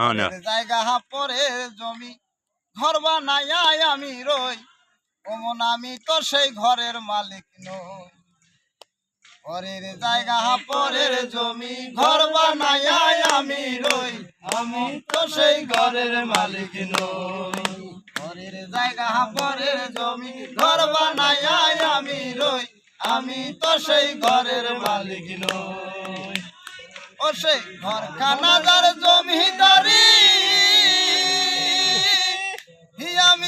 হ্যাঁ জায়গা পরের জমি আমি রই। অমন তো সেই ঘরের মালিক নই। পরের পরের জমি, ঘর আমি রই। আমি তো আমি রই। আমি তো সেই ঘরের মালিক ও সেই ঘর জমিদারি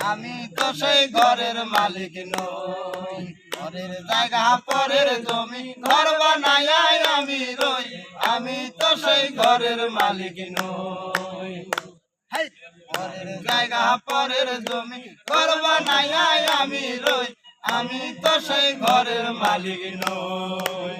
আমি তো সেই ঘরের মালিক নই। ঘরের জায়গা, পরের জমি, ঘর বানাই আমি রই। আমি তো সেই ঘরের মালিক নই! পরের জায়গা, পরের জমি, ঘর বানাই আমি রই। আমি তো সেই ঘরের মালিক নই।